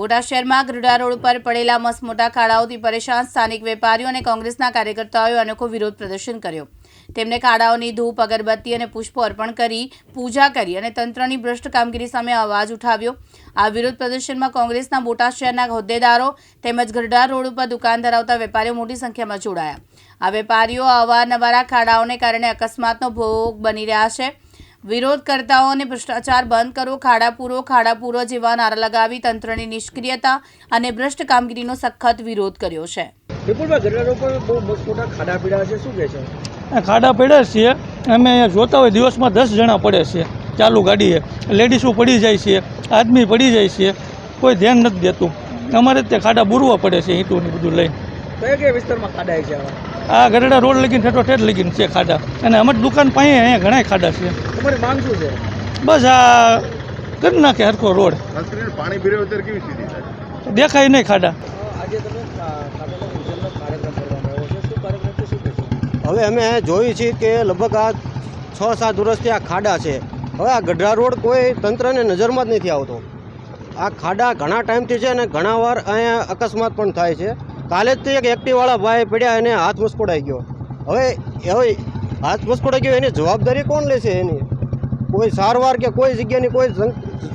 બોટાદ શહેરમાં ગઢડા રોડ પર પડેલા મસમોટા ખાડાઓથી પરેશાન સ્થાનિક વેપારીઓ અને કોંગ્રેસના કાર્યકર્તાઓએ અનોખો વિરોધ પ્રદર્શન કર્યો. તેમણે ખાડાઓની ધૂપ, અગરબત્તી અને પુષ્પો અર્પણ કરી, પૂજા કરી અને તંત્રની ભ્રષ્ટ કામગીરી સામે અવાજ ઉઠાવ્યો. આ વિરોધ પ્રદર્શનમાં કોંગ્રેસના બોટાદ શહેરના હોદ્દેદારો તેમજ ગઢડા રોડ ઉપર દુકાન ધરાવતા વેપારીઓ મોટી સંખ્યામાં જોડાયા. આ વેપારીઓ અવારનવાર ખાડાઓને કારણે અકસ્માતનો ભોગ બની રહ્યા છે. વિરોધકર્તાઓને ભ્રષ્ટાચાર બંધ કરો ખાડા પૂરો ખાડા પૂરો જેવા નારા લગાવી તંત્રની નિષ્ક્રિયતા અને ભ્રષ્ટ કામગીરીનો સખત વિરોધ કર્યો છે. ખાડા પીડા છે શું કહે છે? આ ખાડા પડ્યા છીએ. અમે જોતા હોય દિવસમાં દસ જણા પડે છે ચાલુ ગાડીએ. લેડીસો પડી જાય છે આદમી પડી જાય છે કોઈ ધ્યાન નથી દેતું. અમારે તે ખાડા બુરવા પડે છે ઈંટું ને બધું લઈને. કયા કયા વિસ્તારમાં ખાડા છે આવા? આ ગઢડા રોડ લગીને ઠેઠો ઠેઠ લગીને છે ખાડા. અને અમારી દુકાન પાસે અહીંયા ઘણા ખાડા છે. તમારી માંગ શું છે? બસ આ કરી નાખે હરખો રોડ. પાણી પીરે અત્યારે કેવી સ્થિતિ દેખાય નહીં ખાડા. આજે તમે ખાડાના પૂજનનો કાર્યક્રમ કરવામાં આવ્યો છે શું કાર્યક્રમ છે શું કહેશો હવે અમે જોયું છે કે લગભગ આ છ સાત વર્ષથી આ ખાડા છે. હવે આ ગઢડા રોડ કોઈ તંત્રને નજરમાં જ નથી આવતો. આ ખાડા ઘણા ટાઈમથી છે અને ઘણા વાર અહીંયા અકસ્માત પણ થાય છે. કાલે જ તે એક એક્ટિવાળા ભાઈ પડ્યા એને હાથ મસ્કોડાઈ ગયો. હવે હવે હાથ મસ્કોડાઈ ગયો, એની જવાબદારી કોણ લેશે એની? કોઈ સારવાર કે કોઈ જગ્યાની કોઈ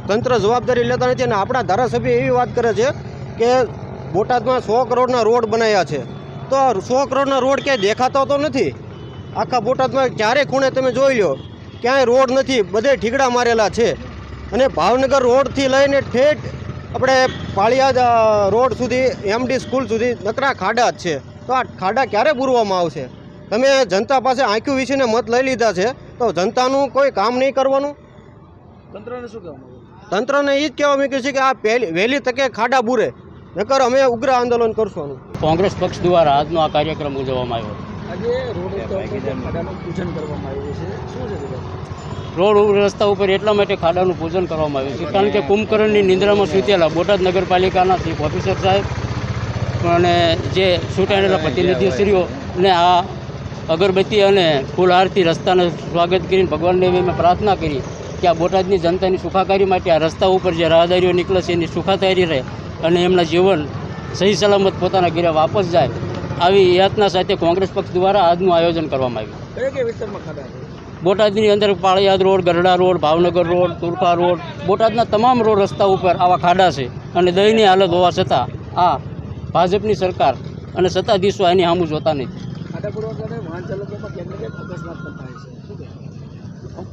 તંત્ર જવાબદારી લેતા નથી અને આપણા ધારાસભ્ય એવી વાત કરે છે કે બોટાદમાં સો કરોડના રોડ બનાવ્યા છે. તો સો કરોડના રોડ ક્યાંય દેખાતો તો નથી? આખા બોટાદમાં ચારે ખૂણે તમે જોઈ લો, ક્યાંય રોડ નથી, બધે ઠીકડા મારેલા છે. અને ભાવનગર રોડથી લઈને ઠેઠ આપણે પાળિયાદ રોડ સુધી એમડી સ્કૂલ સુધી નકરા ખાડા જ છે. તો આ ખાડા ક્યારે પૂરવામાં આવશે? તમે જનતા પાસે આંખ્યું વિશેને મત લઈ લીધા છે તો જનતાનું કોઈ કામ નહીં કરવાનું? તંત્રને શું કહેવા તંત્રને એ જ કહેવા માંગ્યું છે કે આ પહેલી વહેલી તકે ખાડા બૂરે નકર અમે ઉગ્ર આંદોલન કરશું કોંગ્રેસ પક્ષ દ્વારા આજનો આ કાર્યક્રમ ઉજવવામાં આવ્યો આજે રોડ રસ્તા ઉપર ખાડાનું પૂજન કરવામાં આવ્યું છે. શું છે રોડ રસ્તા ઉપર એટલા માટે ખાડાનું પૂજન કરવામાં આવ્યું છે કારણ કે કુંભકર્ણની નિંદ્રામાં સૂતેલા બોટાદ નગરપાલિકાના ચીફ ઓફિસર સાહેબ અને જે ચૂંટાયેલા પ્રતિનિધિશ્રીઓને આ અગરબત્તી અને ફૂલ આરતી રસ્તાને સ્વાગત કરીને ભગવાનને મેં પ્રાર્થના કરી કે આ બોટાદની જનતાની સુખાકારી માટે આ રસ્તા ઉપર જે રાહદારીઓ નીકળે છે એની સુખાકારી રહે અને એમના જીવન સહી સલામત પોતાના ઘેરે વાપસ જાય. આવી યાતના સાથે કોંગ્રેસ પક્ષ દ્વારા આજનું આયોજન કરવામાં આવ્યું. બોટાદની અંદર Paliyad road Garda road Bhavnagar road Turkha road બોટાદના તમામ રોડ રસ્તા ઉપર આવા ખાડા છે અને દહીંની હાલત હોવા છતાં આ ભાજપની સરકાર અને સત્તાધીશો એની સામું જોતા નથી ખાડા પૂરવા કારણે વાહન ચાલકોમાં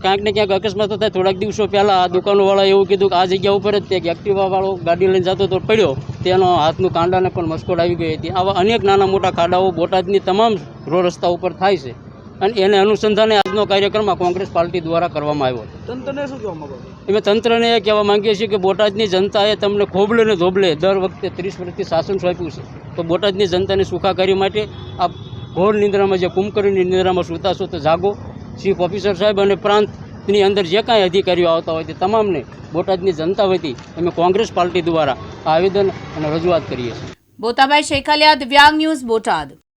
ક્યાંક ને ક્યાંક અકસ્માત થાય. થોડાક દિવસો પહેલાં આ દુકાનવાળા એવું કીધું કે આ જગ્યા ઉપર જ ત્યાં એક એક્ટિવાવાળો ગાડી લઈને જતો તો પડ્યો. તેનો હાથનું કાંડાને પણ મસ્કોડ આવી ગઈ હતી. આવા અનેક નાના મોટા ખાડાઓ બોટાદની તમામ રોડ રસ્તા ઉપર થાય છે. અને એને અનુસંધાને આજનો કાર્યક્રમ કોંગ્રેસ પાર્ટી દ્વારા કરવામાં આવ્યો તંત્રને શું કહેવા માંગો અમે તંત્રને એ કહેવા માંગીએ છીએ કે બોટાદની જનતાએ તમને ખોબલે ને ધોબલે દર વખતે ત્રીસ વર્ષથી શાસન સોંપ્યું છે. તો બોટાદની જનતાની સુખાકારી માટે આ ઘોર નિંદ્રામાં જે કુંભકર્ણની નિંદ્રામાં સૂતા છો તો જાગો. ચીફ ઓફિસર સાહેબ અને પ્રાંતની અંદર જે કાંઈ અધિકારીઓ આવતા હોય તે તમામને બોટાદની જનતા વતી અમે કોંગ્રેસ પાર્ટી દ્વારા આવેદન અને રજૂઆત કરીએ છીએ. બોતાભાઈ શેખાલિયા દિવ્યાંગ ન્યૂઝ બોટાદ.